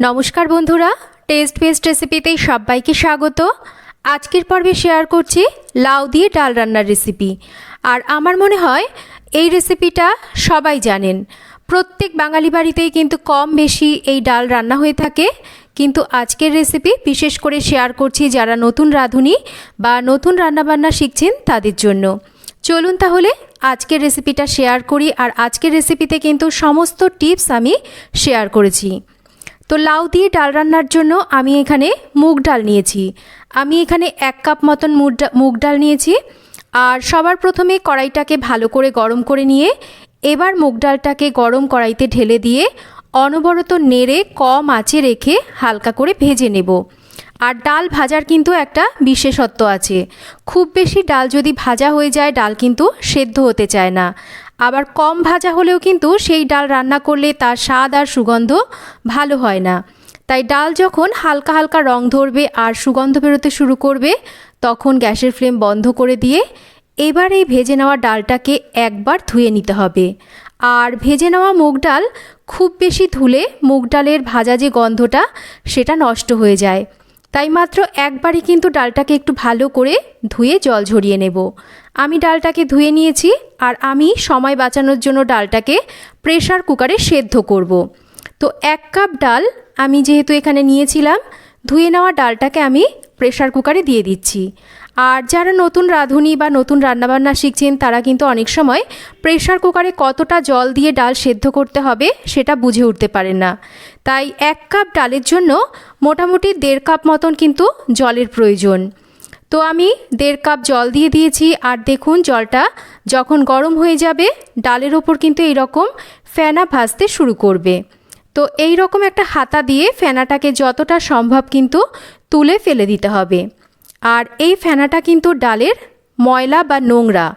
নমস্কার বন্ধুরা test best রেসিপিতে সবাইকে স্বাগত। আজকের পর্বে শেয়ার করছি লাউ দিয়ে ডাল রান্নার রেসিপি আর আমার মনে হয় এই রেসিপিটা সবাই জানেন। প্রত্যেক বাঙালি বাড়িতেই কিন্তু কম বেশি এই ডাল রান্না হয়ে থাকে। কিন্তু আজকের রেসিপি বিশেষ করে শেয়ার করছি যারা নতুন রাঁধুনি বা নতুন রান্নাবান্না শিখছেন তাদের জন্য। চলুন তাহলে আজকের রেসিপিটা শেয়ার করি। আর আজকের রেসিপিতে কিন্তু সমস্ত টিপস আমি শেয়ার করেছি। তো লাউ দিয়ে ডাল রান্নার জন্য আমি এখানে মুগ ডাল নিয়েছি। আমি এখানে এক কাপ মতন মুগ ডাল নিয়েছি। আর সবার প্রথমে কড়াইটাকে ভালো করে গরম করে নিয়ে এবার মুগ ডালটাকে গরম কড়াইতে ঢেলে দিয়ে অনবরত নেড়ে কম আঁচে রেখে হালকা করে ভেজে নেব। আর ডাল ভাজার কিন্তু একটা বিশেষত্ব আছে। খুব বেশি ডাল যদি ভাজা হয়ে যায়, ডাল কিন্তু সেদ্ধ হতে চায় না। আবার কম ভাজা হলেও কিন্তু সেই ডাল রান্না করলে তার স্বাদ আর সুগন্ধ ভালো হয় না। তাই ডাল যখন হালকা হালকা রং ধরবে আর সুগন্ধ বেরোতে শুরু করবে, তখন গ্যাসের ফ্লেম বন্ধ করে দিয়ে এবার এই ভেজে নেওয়া ডালটাকে একবার ধুয়ে নিতে হবে। আর ভেজে নেওয়া মুগ ডাল খুব বেশি ধুলে মুগ ডালের ভাজা যে গন্ধটা, সেটা নষ্ট হয়ে যায়। তাই মাত্র একবারই কিন্তু ডালটাকে একটু ভালো করে ধুয়ে জল ঝরিয়ে নেব আমি ডালটাকে ধুয়ে নিয়েছি আর আমি সময় বাঁচানোর জন্য ডালটাকে প্রেশার কুকারে সেদ্ধ করব। তো এক কাপ ডাল আমি যেহেতু এখানে নিয়েছিলাম, ধুয়ে নেওয়া ডালটাকে আমি প্রেশার কুকারে দিয়ে দিচ্ছি আর যারা নতুন রাঁধুনি বা নতুন রান্নাবান্না শিখছেন, তারা কিন্তু অনেক সময় প্রেশার কুকারে কতটা জল দিয়ে ডাল সেদ্ধ করতে হবে সেটা বুঝে উঠতে পারেন না। তাই এক কাপ ডালের জন্য মোটামুটি দেড় কাপ মতন কিন্তু জলের প্রয়োজন। তো আমি দেড় কাপ জল দিয়ে দিয়েছি, আর দেখুন জলটা যখন গরম হয়ে যাবে, ডালের ওপর কিন্তু এইরকম ফেনা ভাজতে শুরু করবে। তো এই রকম একটা হাতা দিয়ে ফেনাটাকে যতটা সম্ভব কিন্তু তুলে ফেলে দিতে হবে। আর এই ফেনাটা কিন্তু ডালের ময়লা বা নোংরা।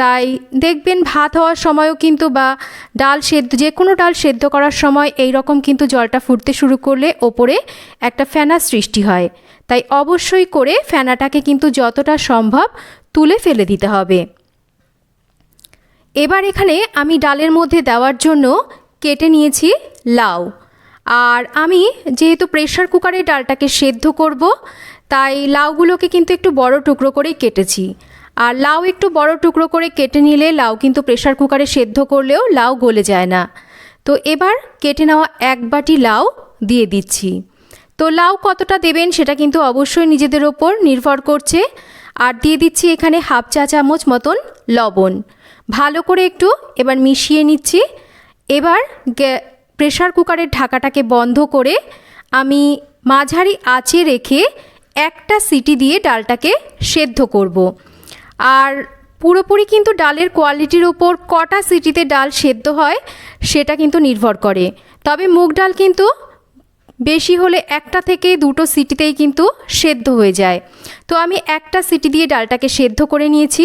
তাই দেখবেন ভাত হওয়ার সময়ও কিন্তু বা ডাল সেদ্ধ, যে কোনো ডাল সেদ্ধ করার সময় এই রকম কিন্তু জলটা ফুটতে শুরু করলে ওপরে একটা ফেনা সৃষ্টি হয়। তাই অবশ্যই করে ফেনাটাকে কিন্তু যতটা সম্ভব তুলে ফেলে দিতে হবে। এবার এখানে আমি ডালের মধ্যে দেওয়ার জন্য কেটে নিয়েছি লাউ। আর আমি যেহেতু প্রেশার কুকারে ডালটাকে সেদ্ধ করব তাই লাউগুলোকে কিন্তু একটু বড় টুকরো করেই কেটেছি। আর লাউ একটু বড় টুকরো করে কেটে নিলে লাউ কিন্তু প্রেশার কুকারে সেদ্ধ করলেও লাউ গলে যায় না। তো এবার কেটে নেওয়া এক বাটি লাউ দিয়ে দিচ্ছি। তো লাউ কতটা দেবেন সেটা কিন্তু অবশ্যই নিজেদের ওপর নির্ভর করছে। আর দিয়ে দিচ্ছি এখানে হাফ চা চামচ মতন লবণ। ভালো করে একটু এবার মিশিয়ে নিচ্ছি। এবার প্রেশার কুকারের ঢাকাটাকে বন্ধ করে আমি মাঝারি আঁচে রেখে একটা সিটি দিয়ে ডালটাকে সেদ্ধ করব। আর পুরোপুরি কিন্তু ডালের কোয়ালিটির ওপর কটা সিটিতে ডাল সেদ্ধ হয়, সেটা কিন্তু নির্ভর করে। তবে মুগ ডাল কিন্তু বেশি হলে একটা থেকে দুটো সিটিতেই কিন্তু সেদ্ধ হয়ে যায়। তো আমি একটা সিটি দিয়ে ডালটাকে সেদ্ধ করে নিয়েছি,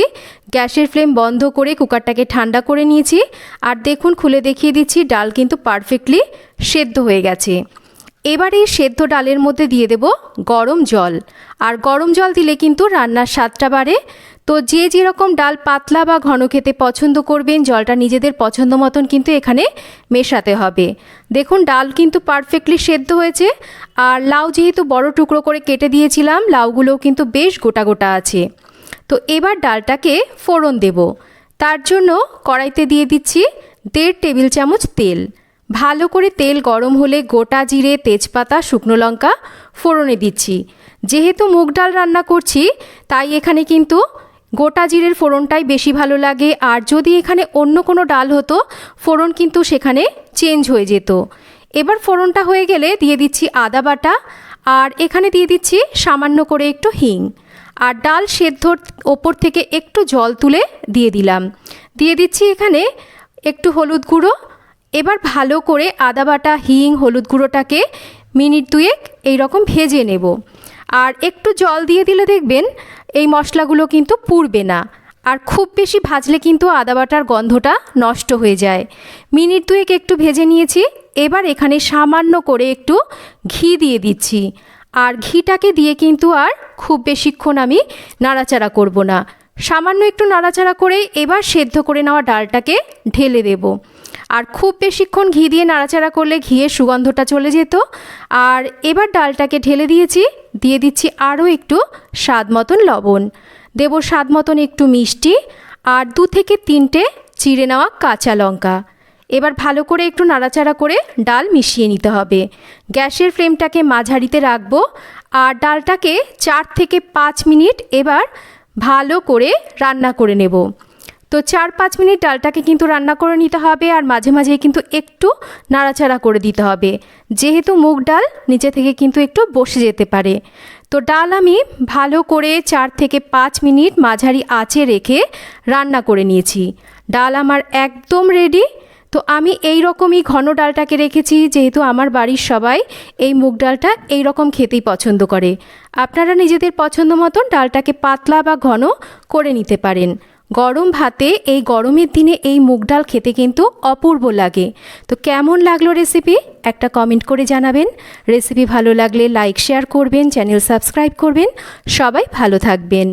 গ্যাসের ফ্লেম বন্ধ করে কুকারটাকে ঠান্ডা করে নিয়েছি, আর দেখুন খুলে দেখিয়ে দিচ্ছি, ডাল কিন্তু পারফেক্টলি সেদ্ধ হয়ে গেছে। এবার সেদ্ধ ডালের মধ্যে দিয়ে দেব গরম জল। আর গরম জল দিলে কিন্তু রান্নার স্বাদটা বাড়ে। তো যে যেরকম ডাল পাতলা বা ঘন খেতে পছন্দ করবেন, জলটা নিজেদের পছন্দ মতন কিন্তু এখানে মেশাতে হবে। দেখুন, ডাল কিন্তু পারফেক্টলি সেদ্ধ হয়েছে। আর লাউ যেহেতু বড় টুকরো করে কেটে দিয়েছিলাম, লাউগুলোও কিন্তু বেশ গোটা গোটা আছে। তো এবার ডালটাকে ফোড়ন দেব। তার জন্য কড়াইতে দিয়ে দিচ্ছি দেড় টেবিল চামচ তেল। ভালো করে তেল গরম হলে গোটা জিরে, তেজপাতা, শুকনো লঙ্কা ফোড়নে দিচ্ছি। যেহেতু মুগ ডাল রান্না করছি, তাই এখানে কিন্তু গোটা জিরের ফোড়নটাই বেশি ভালো লাগে। আর যদি এখানে অন্য কোনো ডাল হতো, ফোড়ন কিন্তু সেখানে চেঞ্জ হয়ে যেত। এবার ফোড়নটা হয়ে গেলে দিয়ে দিচ্ছি আদা বাটা, আর এখানে দিয়ে দিচ্ছি সামান্য করে একটু হিং। আর ডাল সেদ্ধর ওপর থেকে একটু জল তুলে দিয়ে দিলাম। দিয়ে দিচ্ছি এখানে একটু হলুদ গুঁড়ো এবার ভালো করে আদা বাটা, হিং, হলুদ গুঁড়োটাকে মিনিট দুয়েক এইরকম ভেজে নেব। আর একটু জল দিয়ে দিলে দেখবেন এই মশলাগুলো কিন্তু পুড়বে না। আর খুব বেশি ভাজলে কিন্তু আদা বাটার গন্ধটা নষ্ট হয়ে যায়। মিনিট দুয়েক একটু ভেজে নিয়েছি। এবার এখানে সামান্য করে একটু ঘি দিয়ে দিচ্ছি। আর ঘিটাকে দিয়ে কিন্তু আর খুব বেশিক্ষণ আমি নাড়াচাড়া করব না। সামান্য একটু নাড়াচাড়া করে এবার সেদ্ধ করে নেওয়া ডালটাকে ঢেলে দেব। আর খুব বেশিক্ষণ ঘি দিয়ে নাড়াচাড়া করলে ঘিয়ের সুগন্ধটা চলে যেত। আর এবার ডালটাকে ঢেলে দিয়েছি, দিয়ে দিচ্ছি আরও একটু স্বাদ মতন লবণ। দেব স্বাদ মতন একটু মিষ্টি আর দু থেকে তিনটে চিড়ে নেওয়া কাঁচা লঙ্কা। এবার ভালো করে একটু নাড়াচাড়া করে ডাল মিশিয়ে নিতে হবে। গ্যাসের ফ্লেমটাকে মাঝারিতে রাখব। আর ডালটাকে চার থেকে পাঁচ মিনিট এবার ভালো করে রান্না করে নেব। তো চার পাঁচ মিনিট ডালটাকে কিন্তু রান্না করে নিতে হবে আর মাঝে মাঝে কিন্তু একটু নাড়াচাড়া করে দিতে হবে। যেহেতু মুগ ডাল নিচে থেকে কিন্তু একটু বসে যেতে পারে। তো ডাল আমি ভালো করে চার থেকে পাঁচ মিনিট মাঝারি আঁচে রেখে রান্না করে নিয়েছি। ডাল আমার একদম রেডি তো আমি এই রকমই ঘন ডালটাকে রেখেছি, যেহেতু আমার বাড়ির সবাই এই মুগ ডালটা এই রকম খেতেই পছন্দ করে। আপনারা নিজেদের পছন্দ মতন ডালটাকে পাতলা বা ঘন করে নিতে পারেন। গরম ভাতে এই গরমের দিনে এই মুগ ডাল খেতে কিন্তু অপূর্ব লাগে। তো কেমন লাগল রেসিপি? একটা কমেন্ট করে জানাবেন। রেসিপি ভালো লাগলে লাইক, শেয়ার করবেন, চ্যানেল সাবস্ক্রাইব করবেন। সবাই ভালো থাকবেন।